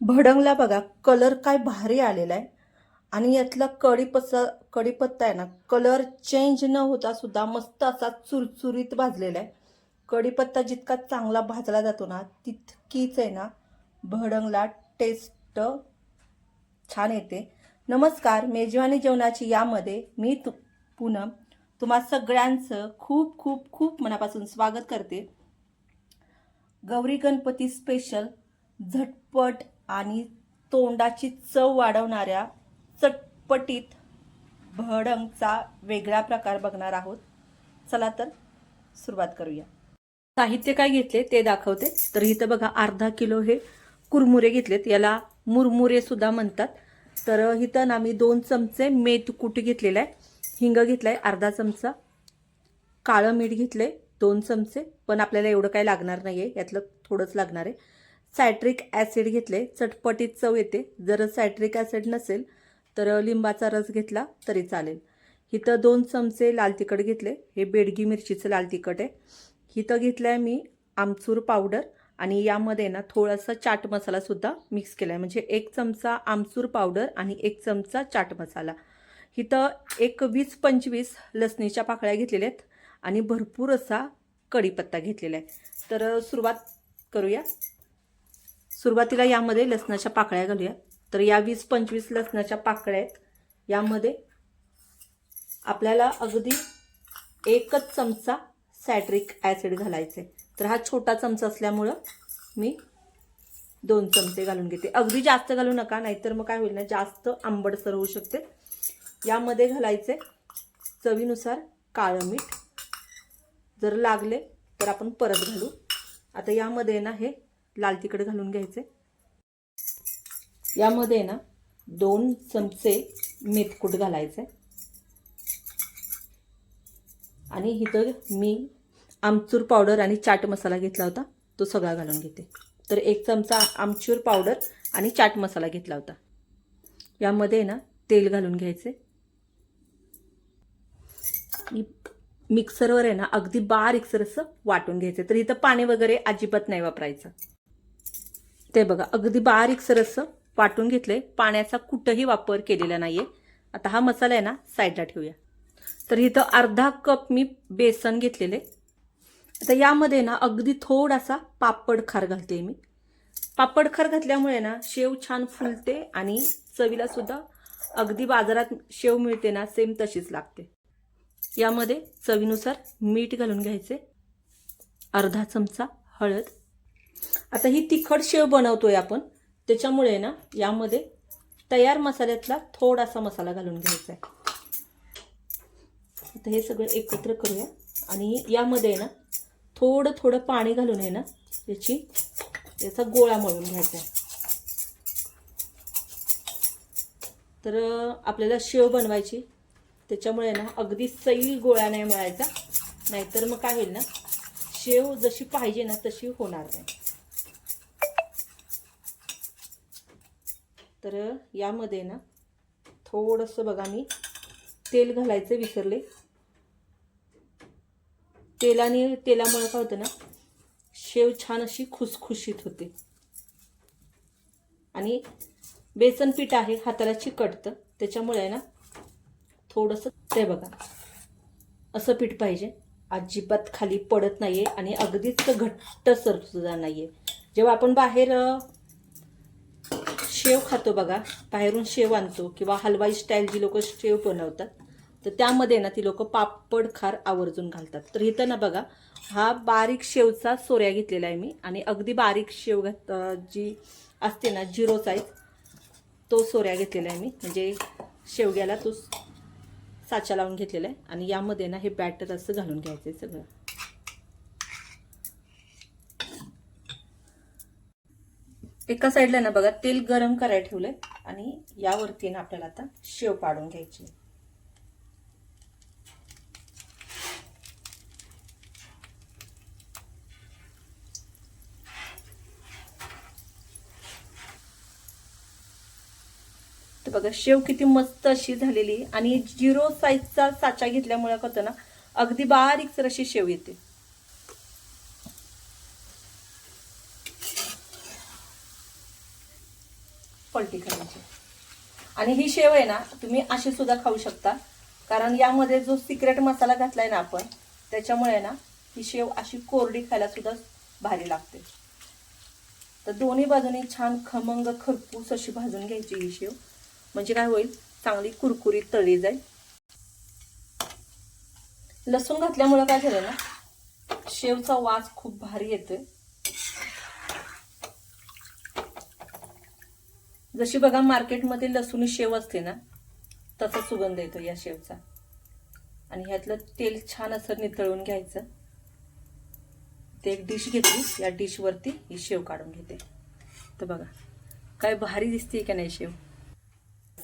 भडंगला बघा कलर काय भारी आलेला आहे. आणि यातला कढीपत्ता कढीपत्ता आहे ना कलर चेंज न होता सुद्धा मस्त असा चुरचुरीत भाजलेला आहे. कढीपत्ता जितका चांगला भाजला जातो ना तितकीच आहे ना भडंगला टेस्ट छान येते. नमस्कार मेजवानी जेवणाची यामध्ये मी तु पूनम तुम्हा सगळ्यांचं खूप खूप खूप मनापासून स्वागत करते. गौरी गणपती स्पेशल झटपट आणि तोंडाची चव वाढवणाऱ्या चटपटीत भडंगचा वेगळा प्रकार बघणार आहोत. चला तर सुरुवात करूया. साहित्य काय घेतले ते दाखवते. तर इथं बघा अर्धा किलो हे कुरमुरे घेतलेत. याला मुरमुरे सुद्धा म्हणतात. तर इथं ना मी दोन चमचे मेथकूट घेतलेलं आहे. हिंग घेतलं आहे अर्धा चमचा. काळं मीठ घेतलं आहे दोन चमचे. पण आपल्याला एवढं काही लागणार नाही आहे यातलं थोडंच लागणार आहे. सायट्रिक ॲसिड घेतले चटपटीत चव येते. जर सायट्रिक ॲसिड नसेल तर लिंबाचा रस घेतला तरी चालेल. इथं दोन चमचे लाल तिखट घेतले. हे बेडगी मिरचीचं लाल तिखट आहे. इथं घेतलं आहे मी आमचूर पावडर आणि यामध्ये ना थोडासा चाट मसालासुद्धा मिक्स केला आहे म्हणजे एक चमचा आमचूर पावडर आणि एक चमचा चाट मसाला. इथं एक वीस पंचवीस लसणीच्या पाकळ्या घेतलेल्या आहेत आणि भरपूर असा कढीपत्ता घेतलेला आहे. तर सुरुवात करूया. सुरुवातीला यामध्ये लसणाच्या पाकळ्या घालूया. तर या वीस पंचवीस लसणाच्या पाकळ्या आहेत. यामध्ये आपल्याला अगदी एकच चमचा सॅट्रिक ॲसिड घालायचं आहे तर हा छोटा चमचा असल्यामुळं मी दोन चमचे घालून घेते. अगदी जास्त घालू नका नाहीतर मग काय होईल ना जास्त आंबटसर होऊ शकते. यामध्ये घालायचे चवीनुसार काळं मीठ. जर लागले तर आपण परत घालू. आता यामध्ये ना हे लाल तिखट घालून घ्यायचे. यामध्ये ना दोन चमचे मेथकूट घालायचे. आणि इथं मी आमचूर पावडर आणि चाट मसाला घेतला होता तो सगळा घालून घेते. तर एक चमचा आमचूर पावडर आणि चाट मसाला घेतला होता. यामध्ये ना तेल घालून घ्यायचे. मिक्सरवर आहे ना अगदी बारीकसर असं वाटून घ्यायचं. तर इथं पाणी वगैरे अजिबात नाही वापरायचं. ते बघा अगदी बारीकसर असं वाटून घेतलंय. पाण्याचा कुठंही वापर केलेला नाहीये. आता हा मसाला आहे ना साईडला ठेवूया. तर इथं अर्धा कप मी बेसन घेतलेले. आता यामध्ये ना अगदी थोडासा पापड खार घालते मी. पापड खार घातल्यामुळे ना शेव छान फुलते आणि चवीला सुद्धा अगदी बाजारात शेव मिळते ना सेम तशीच लागते. यामध्ये चवीनुसार मीठ घालून घ्यायचे. अर्धा चमचा हळद. आता ही तिखट शेव बनवतोय आपण. त्याच्यामुळे ना यामध्ये तयार मसाल्यातला थोडासा मसाला घालून घ्यायचा आहे. आता हे सगळं एकत्र करूया. आणि यामध्ये ना थोडं थोडं पाणी घालून आहे ना याची याचा गोळा मळून घ्यायचा आहे. तर आपल्याला शेव बनवायची. त्याच्यामुळे ना अगदी सैल गोळा नाही मिळायचा. नाहीतर मग काय होईल ना शेव जशी पाहिजे ना तशी होणार नाही. तर यामध्ये ना थोडंसं बघा मी तेल घालायचं विसरले. तेलाने तेलामुळे काय होतं ना शेव छान अशी खुसखुशीत होते. आणि बेसन पीठ आहे हाताला चिकटतं. त्याच्यामुळे ना थोडंसं ते बघा असं पीठ पाहिजे. अजिबात खाली पडत नाही आहे आणि अगदीच घट्ट सर सुद्धा आहे जेव्हा आपण बाहेर शेव खातो बघा बाहेरून शेव आणतो किंवा हलवाई स्टाईल जी लोक शेव बनवतात तर त्यामध्ये ना ती लोक पापड खार आवर्जून घालतात. तर इथं ना बघा हा बारीक शेवचा सोऱ्या घेतलेला आहे मी आणि अगदी बारीक शेव घात जी असते ना झिरो साईज तो सोऱ्या घेतलेला आहे मी. म्हणजे शेवग्याला तो साचा लावून घेतलेला आहे आणि यामध्ये ना हे बॅटर असं घालून घ्यायचं आहे सगळं. एका साईडला ना बघा तेल गरम करायला ठेवलंय आणि यावरती ना आपल्याला आता शेव पाडून घ्यायची. तर बघा शेव किती मस्त अशी झालेली आणि झिरो साईजचा साचा घेतल्यामुळे कसं ना अगदी बारीक अशी शेव येते. पलटी करायची. आणि ही शेव आहे ना तुम्ही अशी सुद्धा खाऊ शकता. कारण यामध्ये जो सिक्रेट मसाला घातलाय ना आपण त्याच्यामुळे ना ही शेव अशी कोरडी खायला सुद्धा भारी लागते. तर दोन्ही बाजूनी छान खमंग खरपूस अशी भाजून घ्यायची ही शेव. म्हणजे काय होईल? चांगली कुरकुरीत तळली जाईल. लसूण घातल्यामुळे काय झालं ना शेवचा वास खूप भारी येतोय. जशी बघा मार्केटमध्ये लसूण शेव असते ना तसा सुगंध येतो या शेवचा. आणि ह्यातलं तेल छान असं नितळून घ्यायचं. ते एक डिश घेतली या डिशवरती ही शेव काढून घेते. तर बघा काय भारी दिसते का नाही शेव?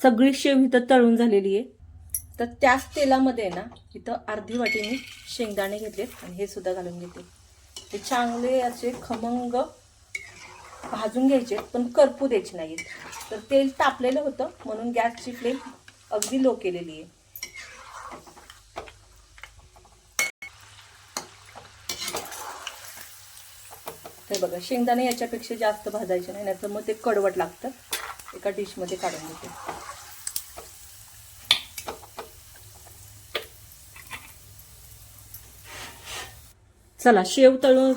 सगळी शेव इथं तळून झालेली आहे. तर त्याच तेलामध्ये ना इथं अर्धी वाटी मी शेंगदाणे घेतलेत आणि हे सुद्धा घालून घेते. ते चांगले असे खमंग भाजून घ्यायचे पण करपू द्यायचे नाहीत. तर तेल तापलेलं होतं म्हणून गॅसची फ्लेम अगदी लो केलेली आहे. हे बघा शेंगदाणे याच्यापेक्षा जास्त भाजायचे नाही नाहीतर मग ते कडवट लागतं. एका डिशमध्ये काढून घेते. चला शेव तळून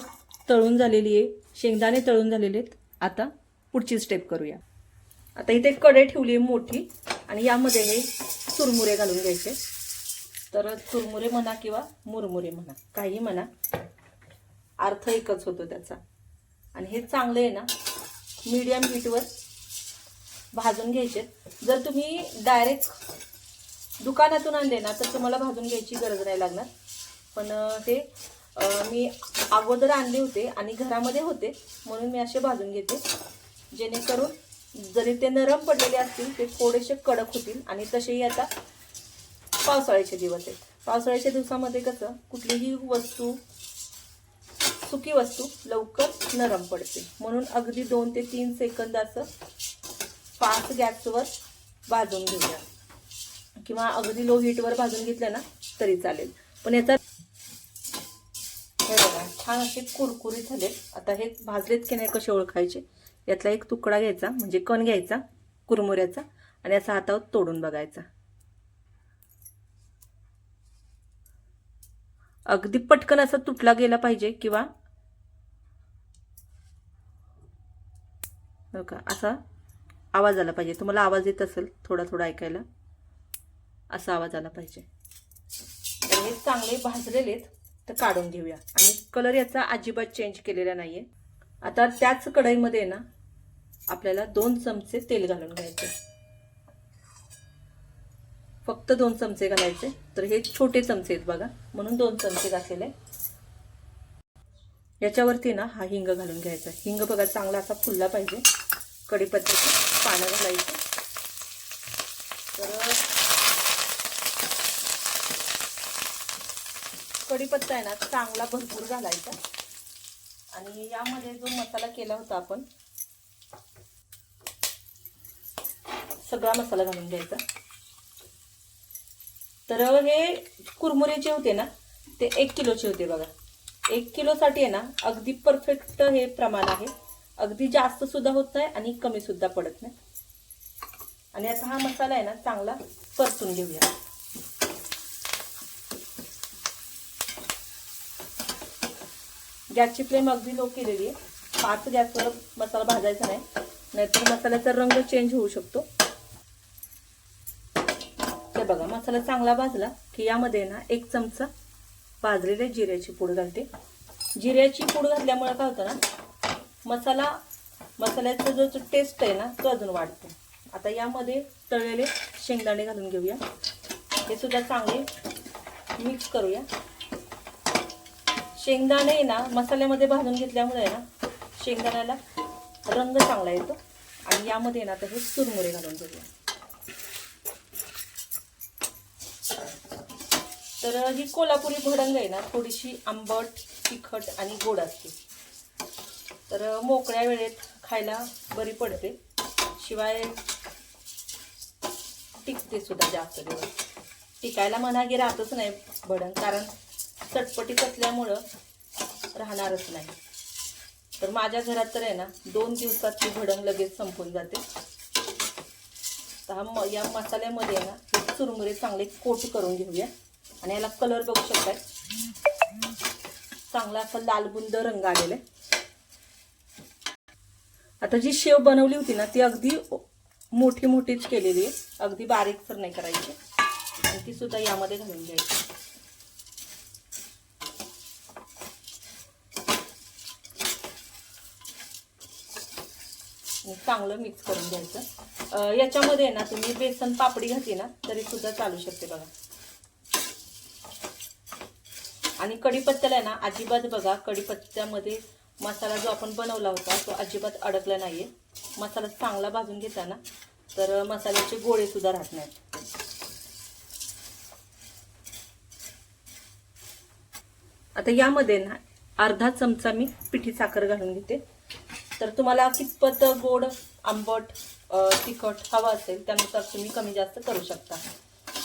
तळून झालेली आहे. शेंगदाणे तळून झालेले आहेत. आता पुढची स्टेप करूया. आता इथे कडे ठेवली आहे मोठी आणि यामध्ये हे चुरमुरे घालून घ्यायचे. तर चुरमुरे म्हणा किंवा मुरमुरे म्हणा काही म्हणा. अर्थ एकच होतो त्याचा. आणि हे चांगले आहे ना मीडियम हीटवर भाजून घ्यायचे. जर तुम्ही डायरेक्ट दुकानातून आणले ना तर तुम्हाला भाजून घ्यायची गरज नाही लागणार. पण ते मी अगोदर आणले होते आणि घरामध्ये होते म्हणून मी असे भाजून घेते. जेणेकरून जरी ते नरम पडलेले असतील ते थोडेसे कडक होतील आणि तसेही आता पावसाळ्याचे दिवस आहेत. पावसाळ्याच्या दिवसामध्ये कसं कुठलीही वस्तू सुकी वस्तू लवकर नरम पडते. म्हणून अगदी दोन ते तीन सेकंद असं फास्ट गॅसवर भाजून घेऊया. किंवा अगदी लो हीटवर भाजून घेतलं ना तरी चालेल. पण याचा छान असे कुरकुरीत झाले आता हे भाजलेत की नाही कसे ओळखायचे? यातला एक तुकडा घ्यायचा म्हणजे कण घ्यायचा कुरमुऱ्याचा आणि असा हातावर तोडून बघायचा. अगदी पटकन असा तुटला गेला पाहिजे किंवा हो का असा आवाज आला पाहिजे. तुम्हाला आवाज येत असेल थोडा थोडा ऐकायला असा आवाज आला पाहिजे. हे चांगले भाजलेले आहेत. तर काढून घेऊया. आणि कलर याचा अजिबात चेंज केलेला नाही आहे आता त्याच कढईमध्ये ना आपल्याला दोन चमचे तेल घालून घ्यायचे फक्त दोन चमचे घालायचे. तर हे छोटे चमचे आहेत बघा. म्हणून दोन चमचे घातलेले. याच्यावरती ना हा हिंग घालून घ्यायचा. हिंग बघा चांगला असा फुलला पाहिजे. कढीपत्त्याची पानं घालायची. तर कढीपत्ता आहे ना चांगला भरपूर घालायचा. आणि यामध्ये जो मसाला केला होता आपण सगळा मसाला घालून घ्यायचा. तर हे कुरमुरे जे होते ना ते एक किलोचे होते बघा. एक किलोसाठी आहे ना अगदी परफेक्ट हे प्रमाण आहे. अगदी जास्त सुद्धा होत नाही आणि कमी सुद्धा पडत नाही. आणि आता हा मसाला आहे ना चांगला परतून घेऊया. गॅसची फ्लेम अगदी लो केलेली आहे. पाच गॅसवर मसाला भाजायचा नाही. नाहीतर मसाल्याचा रंग चेंज होऊ शकतो. ते बघा मसाला चांगला भाजला की यामध्ये ना एक चमचा भाजलेल्या जिऱ्याची पूड घालते. जिऱ्याची पूड घातल्यामुळे काय होतं ना मसाला मसाल्याचा जो टेस्ट आहे ना तो अजून वाढतो. आता यामध्ये तळलेले शेंगदाणे घालून घेऊया. हे सुद्धा चांगले मिक्स करूया. शेंगदाणे ना मसाल्यामध्ये भाजून घेतल्यामुळे ना शेंगदाण्याला रंग चांगला येतो. आणि यामध्ये ना आता हे चुरमुरे घालून घेऊया. तर ही कोल्हापुरी भडंग आहे ना थोडीशी आंबट तिखट आणि गोड असते. तर मोकळ्या वेळेत खायला बरी पडते. शिवाय टिकते सुद्धा जास्त दिवस. टिकायला म्हणा की राहतच नाही भडंग कारण चटपटीत असल्यामुळं राहणारच नाही. तर माझ्या घरात तर आहे ना दोन दिवसात ती भडंग लगेच संपून जाते. तर हा म या मसाल्यामध्ये आहे ना चुरमुरे चांगले कोट करून घेऊया. आणि याला कलर बघू शकताय. चांगला असा लालबुंद रंग आलेला आहे. आता जी शेव बनवली होती ना ती अगदी मोठी मोठीच केलेली आहे. अगदी बारीक तर नाही करायची. आणि ती सुद्धा यामध्ये घालून घ्यायची. चांगलं मिक्स करून घ्यायचं. याच्यामध्ये ना तुम्ही बेसन पापडी घातली ना तरी सुद्धा चालू शकते बघा. आणि कढीपत्त्याला आहे ना अजिबात बघा कढीपत्त्यामध्ये मसाला जो आपण बनवला होता तो अजिबात अडकला नाहीये. मसाला चांगला भाजून घेताना तर मसाल्याचे गोळे सुद्धा राहत नाहीत. आता यामध्ये ना अर्धा चमचा मी पिठी साखर घालून घेते. तर तुम्हाला कितपत गोड आंबट तिखट हवं असेल त्यानुसार तुम्ही कमी जास्त करू शकता.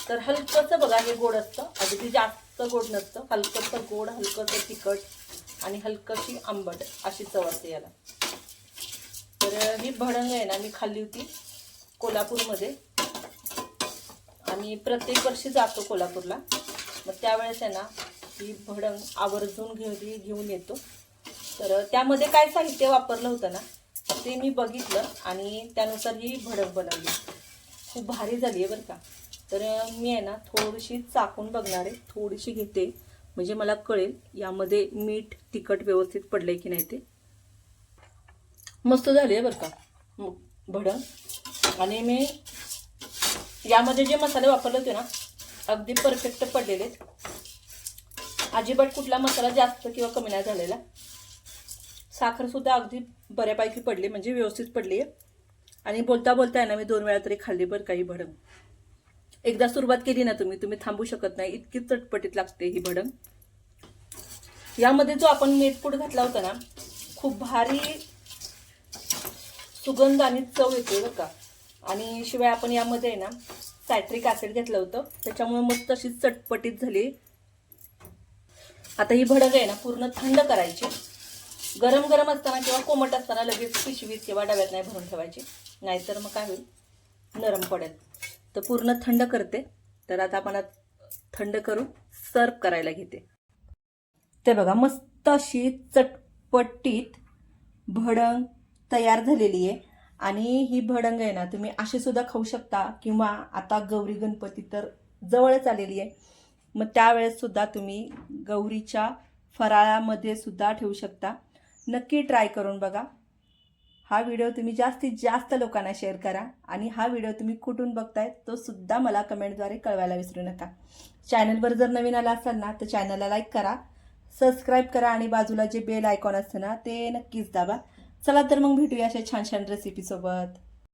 तर हलकंसं बघा हे गोड असतं. अगदी जास्त गोड नसतं. हलकंसं गोड हलकंसं तिखट आणि हलकशी आंबट अशी चव असते याला. तर ही भडंग आहे ना मी खाल्ली होती कोल्हापूरमध्ये. आणि प्रत्येक वर्षी जातो कोल्हापूरला. मग त्यावेळेस आहे ना ही भडंग आवर्जून घेऊन घेऊन येतो. तर त्यामध्ये काय साहित्य वापरलं होतं ना ते मी बघितलं आणि त्यानुसार ही भडक बनवली. खूप भारी झाली आहे बरं का. तर मी आहे ना थोडीशी चाकून बघणार आहे थोडीशी घेते. म्हणजे मला कळेल यामध्ये मीठ तिखट व्यवस्थित पडलं की नाही ते. मस्त झाली आहे बरं का. भडक. आणि मी यामध्ये जे मसाले वापरले होते ना अगदी परफेक्ट पडलेले आहेत. अजिबात कुठला मसाला जास्त किंवा कमी नाही झालेला. साखरसुद्धा अगदी बऱ्यापैकी पडली म्हणजे व्यवस्थित पडली. आहे आणि बोलता बोलता आहे ना मी दोन वेळा तरी खाल्ली बरं काही भडंग. एकदा सुरुवात केली ना तुम्ही तुम्ही थांबू शकत नाही इतकी चटपटीत लागते ही भडंग. यामध्ये जो आपण मेथपूड घातला होता ना खूप भारी सुगंध आणि चव येते बरं का. आणि शिवाय आपण यामध्ये आहे ना सायट्रिक ॲसिड घेतलं होतं त्याच्यामुळे मस्त अशी चटपटीत झाली. आता ही भडग आहे ना पूर्ण थंड करायची. गरम गरम असताना किंवा कोमट असताना लगेच पिशवीत किंवा डब्यात नाही भरून ठेवायची. नाहीतर मग काय होईल? नरम पडेल. तर पूर्ण थंड करते. तर आता आपण थंड करून सर्व करायला घेते. ते बघा मस्त अशी चटपटीत भडंग तयार झालेली आहे. आणि ही भडंग आहे ना तुम्ही अशी सुद्धा खाऊ शकता. किंवा आता गौरी गणपती तर जवळच आलेली आहे. मग त्यावेळेस सुद्धा तुम्ही गौरीच्या फराळामध्ये सुद्धा ठेवू शकता. नक्की ट्राय करून बघा. हा व्हिडिओ तुम्ही जास्तीत जास्त लोकांना शेअर करा आणि हा व्हिडिओ तुम्ही कुठून बघताय तो सुद्धा मला कमेंटद्वारे कळवायला विसरू नका. चॅनलवर जर नवीन आला असाल ना तर चॅनलला लाईक करा सबस्क्राईब करा आणि बाजूला जे बेल आयकॉन असतं ना ते नक्कीच दाबा. चला तर मग भेटूया अशा छान छान रेसिपीसोबत